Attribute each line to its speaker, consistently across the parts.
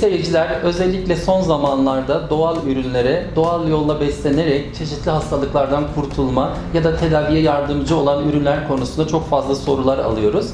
Speaker 1: seyirciler, özellikle son zamanlarda doğal ürünlere, doğal yolla beslenerek çeşitli hastalıklardan kurtulma ya da tedaviye yardımcı olan ürünler konusunda çok fazla sorular alıyoruz.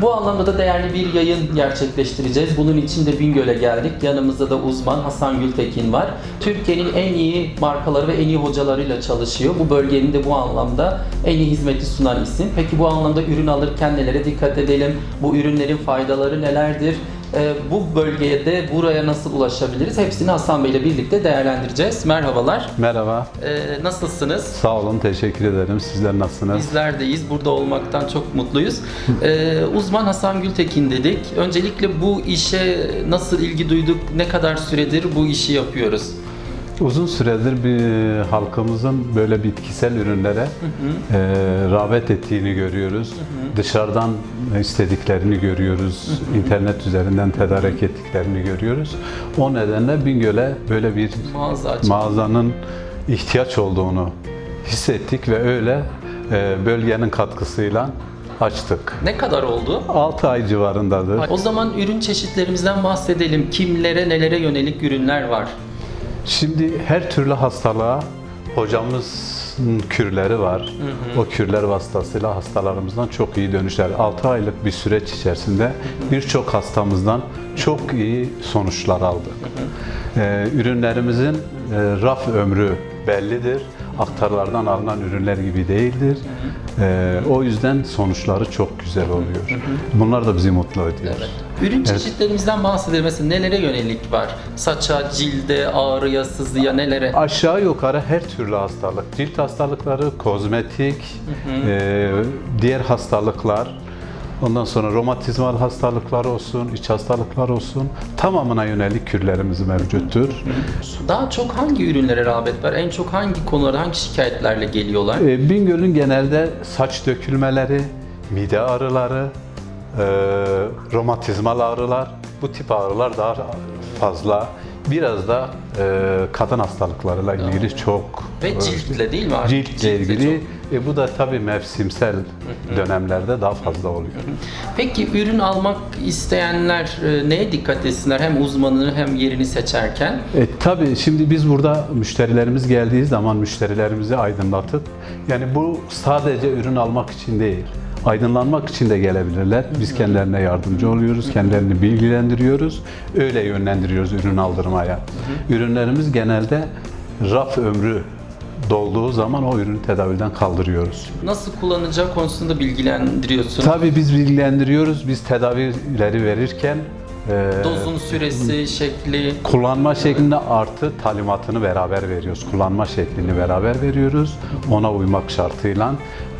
Speaker 1: Bu anlamda da değerli bir yayın gerçekleştireceğiz. Bunun için de Bingöl'e geldik. Yanımızda da uzman Hasan Gültekin var. Türkiye'nin en iyi markaları ve en iyi hocalarıyla çalışıyor. Bu bölgenin de bu anlamda en iyi hizmeti sunan isim. Peki bu anlamda ürün alırken nelere dikkat edelim? Bu ürünlerin faydaları nelerdir? Ee, bu bölgeye de buraya nasıl ulaşabiliriz? Hepsini Hasan Bey ile birlikte değerlendireceğiz. Merhabalar.
Speaker 2: Merhaba,
Speaker 1: Ee, nasılsınız?
Speaker 2: sağ olun, teşekkür ederim. Sizler nasılsınız?
Speaker 1: Bizler deyiz. Burada olmaktan çok mutluyuz. Ee, uzman Hasan Gültekin dedik. Öncelikle bu işe nasıl ilgi duyduk? Ne kadar süredir bu işi yapıyoruz?
Speaker 2: Uzun süredir bir halkımızın böyle bitkisel ürünlere e, rağbet ettiğini görüyoruz. Dışarıdan istediklerini görüyoruz. İnternet üzerinden tedarik ettiklerini görüyoruz. O nedenle Bingöl'e böyle bir
Speaker 1: Mağaza
Speaker 2: mağazanın ihtiyaç olduğunu hissettik ve öyle e, bölgenin katkısıyla açtık.
Speaker 1: ne kadar oldu?
Speaker 2: 6 ay civarındadır.
Speaker 1: O zaman ürün çeşitlerimizden bahsedelim. Kimlere, nelere yönelik ürünler var?
Speaker 2: Şimdi her türlü hastalığa hocamızın kürleri var. O kürler vasıtasıyla hastalarımızdan çok iyi dönüşler. 6 aylık bir süreç içerisinde birçok hastamızdan çok iyi sonuçlar aldı. Ee, ürünlerimizin e, raf ömrü bellidir. Aktarlardan alınan ürünler gibi değildir. Ee, o yüzden sonuçları çok güzel oluyor. Bunlar da bizi mutlu ediyor.
Speaker 1: Ürün çeşitlerimizden bahsedelim. Mesela nelere yönelik var? Saça, cilde, ağrıya, sızıya nelere?
Speaker 2: Aşağı yukarı her türlü hastalık, cilt hastalıkları, kozmetik, e, diğer hastalıklar, ondan sonra romatizmal hastalıklar olsun, iç hastalıklar olsun tamamına yönelik kürlerimiz mevcuttur.
Speaker 1: Daha çok hangi ürünlere rağbet var? En çok hangi konularda, hangi şikayetlerle geliyorlar?
Speaker 2: E, Bingöl'ün genelde saç dökülmeleri, mide ağrıları, e, romatizmal ağrılar, bu tip ağrılar daha fazla. Biraz da e, kadın hastalıklarıyla ilgili çok
Speaker 1: Ve
Speaker 2: e,
Speaker 1: ciltle değil mi?
Speaker 2: Ciltle
Speaker 1: ciltle
Speaker 2: ilgili
Speaker 1: çok.
Speaker 2: e, bu da tabii mevsimsel dönemlerde daha fazla oluyor.
Speaker 1: Peki ürün almak isteyenler e, neye dikkat etsinler? Hem uzmanını hem yerini seçerken.
Speaker 2: E, tabii şimdi biz burada müşterilerimiz geldiği zaman müşterilerimizi aydınlatıp yani bu sadece ürün almak için değil. Aydınlanmak için de gelebilirler. Biz kendilerine yardımcı oluyoruz, kendilerini bilgilendiriyoruz. Öyle yönlendiriyoruz ürün aldırmaya. Ürünlerimiz genelde raf ömrü dolduğu zaman o ürünü tedavülden kaldırıyoruz.
Speaker 1: Nasıl kullanacağı konusunda bilgilendiriyorsun.
Speaker 2: Tabii biz bilgilendiriyoruz. Biz tedavileri verirken e,
Speaker 1: Dozun süresi, şekli.
Speaker 2: kullanma şeklinde artı talimatını beraber veriyoruz. Kullanma şeklini beraber veriyoruz. Ona uymak şartıyla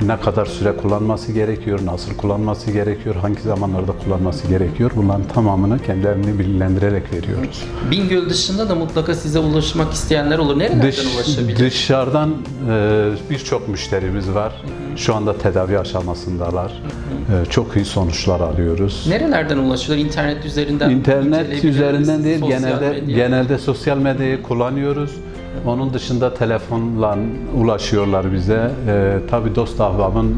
Speaker 2: ne kadar süre kullanması gerekiyor, nasıl kullanması gerekiyor, hangi zamanlarda kullanması gerekiyor. Bunların tamamını kendilerini bilgilendirerek veriyoruz.
Speaker 1: Bingöl dışında da mutlaka size ulaşmak isteyenler olur. Nerelerden
Speaker 2: Dış,
Speaker 1: ulaşabilir?
Speaker 2: dışarıdan e, birçok müşterimiz var. Şu anda tedavi aşamasındalar. E, çok iyi sonuçlar alıyoruz.
Speaker 1: Nerelerden ulaşıyorlar? İnternet üzerinden?
Speaker 2: İnternet üzerinden değil,
Speaker 1: Sosyal
Speaker 2: genelde
Speaker 1: medya.
Speaker 2: genelde sosyal medyayı kullanıyoruz. Onun dışında telefonla ulaşıyorlar bize. Ee, tabii dost ahbabın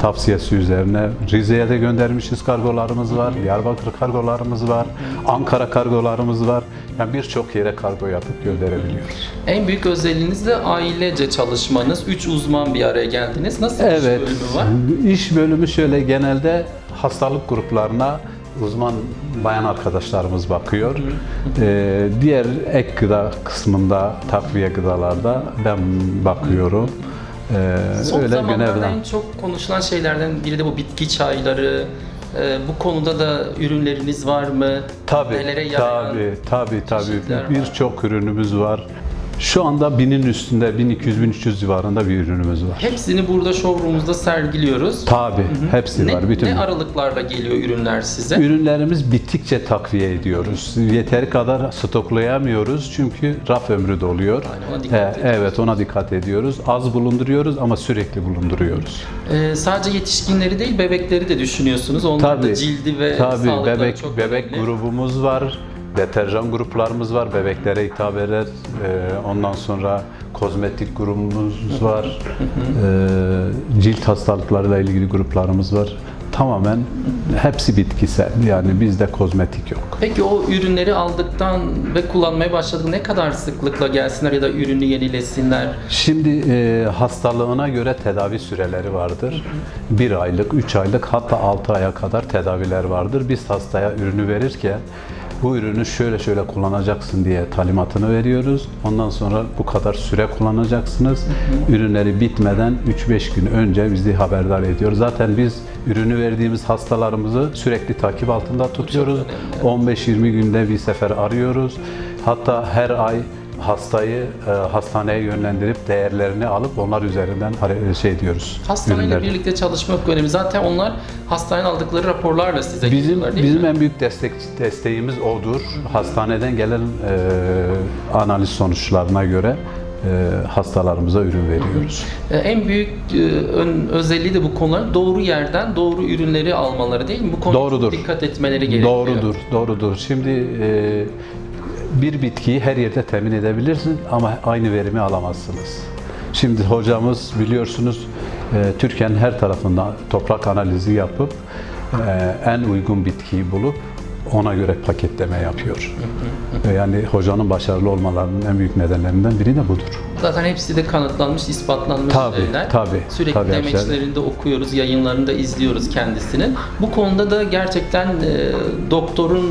Speaker 2: tavsiyesi üzerine Rize'ye de göndermişiz kargolarımız var, Diyarbakır kargolarımız var, Ankara kargolarımız var. Yani birçok yere kargo yapıp gönderebiliyoruz.
Speaker 1: En büyük özelliğiniz de ailece çalışmanız. Üç uzman bir araya geldiniz. Nasıl bir iş
Speaker 2: Evet,
Speaker 1: bölümü var?
Speaker 2: iş bölümü şöyle genelde hastalık gruplarına uzman bayan arkadaşlarımız bakıyor. Ee, diğer ek gıda kısmında, takviye gıdalarda ben bakıyorum. Ee,
Speaker 1: Son
Speaker 2: öyle
Speaker 1: zamanlarda en çok konuşulan şeylerden biri de bu bitki çayları. Ee, bu konuda da ürünleriniz var mı?
Speaker 2: Tabii,
Speaker 1: Nelere
Speaker 2: tabii, tabii, tabii. Birçok ürünümüz var. Şu anda binin üstünde, 1200-1300 civarında bir ürünümüz var.
Speaker 1: Hepsini burada showroom'umuzda sergiliyoruz.
Speaker 2: Tabii, hepsi
Speaker 1: Ne,
Speaker 2: var. Bütün
Speaker 1: ne aralıklarla geliyor ürünler size?
Speaker 2: Ürünlerimiz bittikçe takviye ediyoruz. Yeteri kadar stoklayamıyoruz çünkü raf ömrü doluyor.
Speaker 1: Aynen, ona dikkat
Speaker 2: Ee, evet ona dikkat ediyoruz. Az bulunduruyoruz ama sürekli bulunduruyoruz.
Speaker 1: Ee, sadece yetişkinleri değil bebekleri de düşünüyorsunuz. Onlar da cildi ve
Speaker 2: tabii
Speaker 1: sağlıkları
Speaker 2: bebek
Speaker 1: çok
Speaker 2: bebek
Speaker 1: önemli.
Speaker 2: grubumuz var. Deterjan gruplarımız var. Bebeklere hitap eder. Ee, ondan sonra kozmetik grubumuz var. Ee, cilt hastalıklarıyla ilgili gruplarımız var. tamamen hepsi bitkisel. Yani bizde kozmetik yok.
Speaker 1: Peki o ürünleri aldıktan ve kullanmaya başladık ne kadar sıklıkla gelsinler ya da ürünü yenilesinler?
Speaker 2: Şimdi e, hastalığına göre tedavi süreleri vardır. Bir aylık, üç aylık hatta altı aya kadar tedaviler vardır. Biz hastaya ürünü verirken bu ürünü şöyle şöyle kullanacaksın diye talimatını veriyoruz. Ondan sonra bu kadar süre kullanacaksınız. Ürünleri bitmeden 3-5 gün önce bizi haberdar ediyor. Zaten biz ürünü verdiğimiz hastalarımızı sürekli takip altında tutuyoruz. 15-20 günde bir sefer arıyoruz. Hatta her ay hastayı e, hastaneye yönlendirip değerlerini alıp onlar üzerinden hare- şey diyoruz.
Speaker 1: Hastaneyle
Speaker 2: ürünler.
Speaker 1: birlikte çalışmak önemli. Zaten onlar hastaneden aldıkları raporlarla size
Speaker 2: Bizim
Speaker 1: geliyorlar değil
Speaker 2: bizim
Speaker 1: mi?
Speaker 2: en büyük destek desteğimiz odur. Hastaneden gelen e, analiz sonuçlarına göre e, hastalarımıza ürün veriyoruz.
Speaker 1: Ee, En büyük e, ön- özelliği de bu konuların doğru yerden doğru ürünleri almaları değil mi? Bu konuda
Speaker 2: Doğrudur.
Speaker 1: dikkat etmeleri gerekiyor.
Speaker 2: Doğrudur, doğrudur. Şimdi e, bir bitkiyi her yerde temin edebilirsin ama aynı verimi alamazsınız. Şimdi hocamız biliyorsunuz e, Türkiye'nin her tarafında toprak analizi yapıp e, en uygun bitkiyi bulup ona göre paketleme yapıyor. Yani hocanın başarılı olmalarının en büyük nedenlerinden biri de budur.
Speaker 1: Zaten hepsi de kanıtlanmış, ispatlanmış
Speaker 2: Tabii,
Speaker 1: şeyler.
Speaker 2: tabii,
Speaker 1: Sürekli
Speaker 2: tabii,
Speaker 1: demeçlerini de okuyoruz, yayınlarını da izliyoruz kendisinin. Bu konuda da gerçekten e, doktorun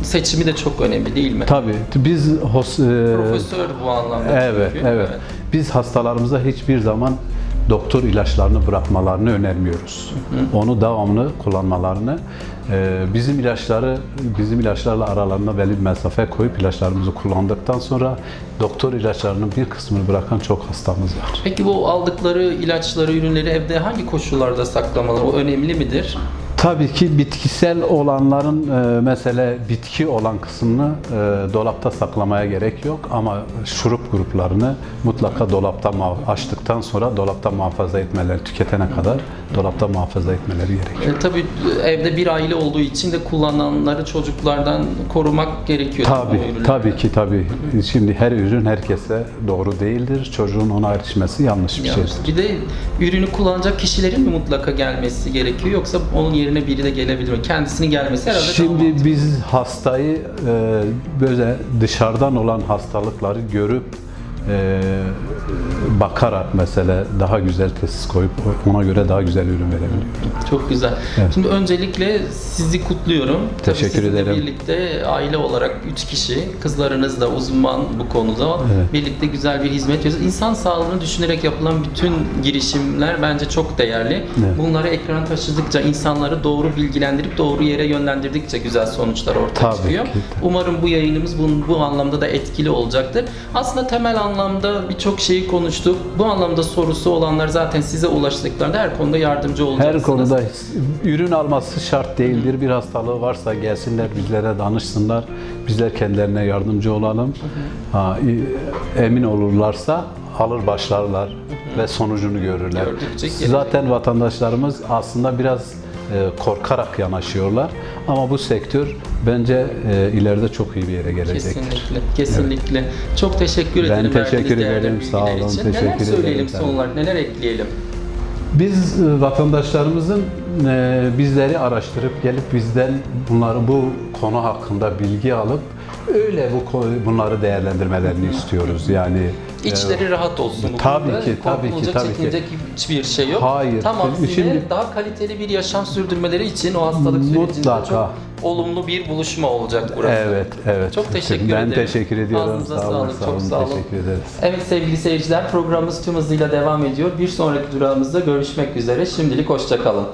Speaker 1: e, seçimi de çok önemli değil mi?
Speaker 2: Tabii biz hos- e,
Speaker 1: Profesör bu anlamda
Speaker 2: Evet,
Speaker 1: çünkü.
Speaker 2: evet. Biz hastalarımıza hiçbir zaman doktor ilaçlarını bırakmalarını önermiyoruz. Onu devamlı kullanmalarını, e, bizim ilaçları, bizim ilaçlarla aralarında belli bir mesafe koyup ilaçlarımızı kullandıktan sonra doktor ilaçlarının bir kısmını bırakan çok hastamız var.
Speaker 1: Peki bu aldıkları ilaçları, ürünleri evde hangi koşullarda saklamaları önemli midir?
Speaker 2: Tabii ki bitkisel olanların e, mesela bitki olan kısmını e, dolapta saklamaya gerek yok ama şurup gruplarını mutlaka dolapta açtıktan sonra dolapta muhafaza etmeleri tüketene kadar dolapta muhafaza etmeleri gerekiyor.
Speaker 1: E, tabii e, evde bir aile olduğu için de kullananları çocuklardan korumak gerekiyor.
Speaker 2: Tabii, tabii ki tabii. Şimdi her ürün herkese doğru değildir. Çocuğun ona erişmesi yanlış bir şey.
Speaker 1: Yanlış. Bir de ürünü kullanacak kişilerin mi mutlaka gelmesi gerekiyor yoksa onun yerine biri de gelebilir mi? Kendisinin gelmesi herhalde daha
Speaker 2: Şimdi
Speaker 1: mantıklı.
Speaker 2: biz hastayı e, böyle dışarıdan olan hastalıkları görüp e, bakarak mesela daha güzel tesis koyup ona göre daha güzel ürün verebiliyoruz.
Speaker 1: Çok güzel.
Speaker 2: Evet.
Speaker 1: Şimdi öncelikle sizi kutluyorum. Tabii
Speaker 2: Teşekkür
Speaker 1: sizinle
Speaker 2: ederim.
Speaker 1: birlikte aile olarak 3 kişi, kızlarınız da uzman bu konuda.
Speaker 2: Evet.
Speaker 1: Birlikte güzel bir hizmet veriyoruz. İnsan sağlığını düşünerek yapılan bütün girişimler bence çok değerli.
Speaker 2: Evet.
Speaker 1: Bunları ekrana taşıdıkça, insanları doğru bilgilendirip doğru yere yönlendirdikçe güzel sonuçlar ortaya
Speaker 2: Tabii
Speaker 1: çıkıyor.
Speaker 2: ki, tabii.
Speaker 1: Umarım bu yayınımız bu, bu anlamda da etkili olacaktır. Aslında temel anlamda birçok şeyi konuştuk. Bu anlamda sorusu olanlar zaten size ulaştıklarında her konuda yardımcı olacaksınız.
Speaker 2: Her konuda ürün alması şart değildir. Bir hastalığı varsa gelsinler bizlere danışsınlar. Bizler kendilerine yardımcı olalım. Ha, emin olurlarsa alır başlarlar ve sonucunu görürler. Zaten vatandaşlarımız aslında biraz korkarak yanaşıyorlar. Ama bu sektör bence e, ileride çok iyi bir yere gelecektir.
Speaker 1: Kesinlikle, kesinlikle. Çok teşekkür
Speaker 2: Ben
Speaker 1: ederim
Speaker 2: teşekkür
Speaker 1: verdiğiniz değerli
Speaker 2: ederim, sağ olun,
Speaker 1: için.
Speaker 2: teşekkür
Speaker 1: neler söyleyelim
Speaker 2: ederim.
Speaker 1: son olarak, neler ekleyelim?
Speaker 2: Biz e, vatandaşlarımızın e, bizleri araştırıp gelip bizden bunları bu konu hakkında bilgi alıp öyle bu bunları değerlendirmelerini istiyoruz. Yani
Speaker 1: İçleri rahat olsun bu
Speaker 2: tabii
Speaker 1: konuda.
Speaker 2: ki, tabii ki, tabii ki.
Speaker 1: çekinecek hiçbir şey yok.
Speaker 2: Hayır.
Speaker 1: Tam aksine
Speaker 2: Şimdi-
Speaker 1: daha kaliteli bir yaşam sürdürmeleri için o hastalık sürecinde çok olumlu bir buluşma olacak burası.
Speaker 2: evet, evet.
Speaker 1: Çok teşekkür
Speaker 2: ben
Speaker 1: ederim.
Speaker 2: teşekkür ediyorum.
Speaker 1: Ağzınıza
Speaker 2: sağ olun,
Speaker 1: sağlık,
Speaker 2: sağ
Speaker 1: çok
Speaker 2: olun.
Speaker 1: sağ olun.
Speaker 2: Teşekkür ederiz.
Speaker 1: Evet sevgili seyirciler programımız tüm hızıyla devam ediyor. Bir sonraki durağımızda görüşmek üzere. Şimdilik hoşçakalın.